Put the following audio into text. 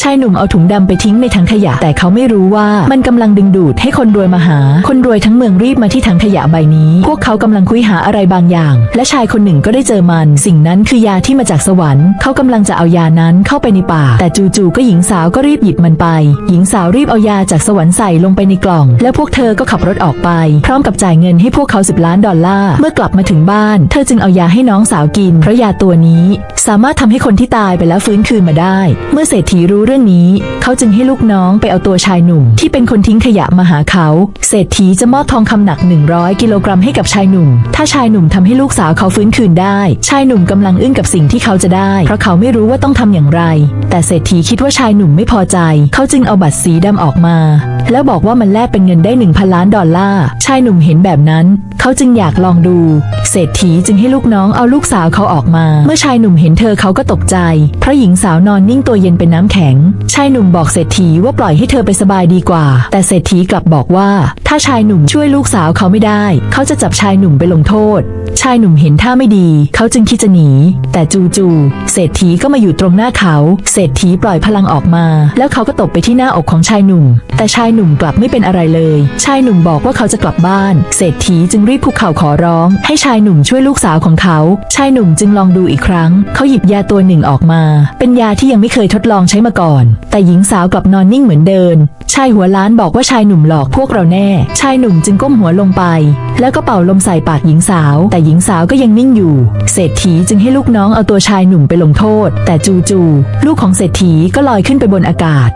ชายหนุ่มเอาถุงดำไปทิ้งในถังขยะ แต่เขาไม่รู้ว่ามันกำลังดึงดูดให้คนรวยมาหา คนรวยทั้งเมืองรีบมาที่ถังขยะใบนี้ พวกเขากำลังคุยหาอะไรบางอย่าง และชายคนหนึ่งก็ได้เจอมัน สิ่งนั้นคือยาที่มาจากสวรรค์ เขากำลังจะเอายานั้นเข้าไปในปากแต่จู่ๆก็หญิงสาวก็รีบหยิบมันไป หญิงสาวรีบเอายาจากสวรรค์ใส่ลงไปในกล่อง แล้วพวกเธอก็ขับรถออกไป พร้อมกับจ่ายเงินให้พวกเขาสิบล้านดอลลาร์เมื่อกลับมาถึงบ้าน เธอจึงเอายาให้น้องสาวกินเพราะยาตัวนี้ สามารถทำให้คนที่ตายไปแล้วฟื้นคืนมาได้ เมื่อเศรษฐีรู้รื่องนี้ เขาจึงให้ลูกน้องไปเอาตัวชายหนุ่ม ที่เป็นคนทิ้งขยะมาหาเขา เศรษฐีจะมอบทองคำหนัก 100 กิโลกรัมให้กับชายหนุ่ม ถ้าชายหนุ่มทำให้ลูกสาวเขาฟื้นคืนได้ ชายหนุ่มกำลังอึ้งกับสิ่งที่เขาจะได้ เพราะเขาไม่รู้ว่าต้องทำอย่างไร แต่เศรษฐีคิดว่าชายหนุ่มไม่พอใจ เขาจึงเอาบัตรสีดำออกมา แล้วบอกว่ามันแลกเป็นเงินได้1,000ล้านดอลลาร์ ชายหนุ่มเห็นแบบนั้น เขาจึงอยากลองดู เศรษฐีจึงให้ลูกน้องเอาลูกสาวเขาออกมา เมื่อชายหนุ่มเห็นเธอเขาก็ตกใจ เพราะหญิงสาวนอนนิ่งตัวเย็นเป็นน้ำแข็ง ชายหนุ่มบอกเศรษฐีว่าปล่อยให้เธอไปสบายดีกว่า แต่เศรษฐีกลับบอกว่า ถ้าชายหนุ่มช่วยลูกสาวเขาไม่ได้ เขาจะจับชายหนุ่มไปลงโทษ ชายหนุ่มเห็นท่าไม่ดี เขาจึงคิดจะหนี แต่จู่ๆเศรษฐีก็มาอยู่ตรงหน้าเขา เศรษฐีปล่อยพลังออกมา แล้วเขาก็ตบไปที่หน้าอกของชายหนุ่ม แต่ชายหนุ่มกลับไม่เป็นอะไรเลย ชายหนุ่มบอกว่าเขาจะกลับบ้าน เศรษฐีจึงรีบคุกเข่าขอร้อง ให้ชายหนุ่มช่วยลูกสาวของเขา ชายหนุ่มจึงลองดูอีกครั้ง เขาหยิบยาตัวหนึ่งออกมา เป็นยาที่ยังไม่เคยทดลองใช้มาก่อน แต่หญิงสาวกลับนอนนิ่งเหมือนเดิม ชายหัวล้านบอกว่าชายหนุ่มหลอกพวกเราแน่ ชายหนุ่มจึงก้มหัวลงไป แล้วก็เป่าลมใส่ปากหญิงสาว แต่หญิงสาวก็ยังนิ่งอยู่ เศรษฐีจึงให้ลูกน้องเอาตัวชายหนุ่มไปลงโทษ แต่จู่ๆลูกของเศรษฐีก็ลอยขึ้นไปบนอากาศ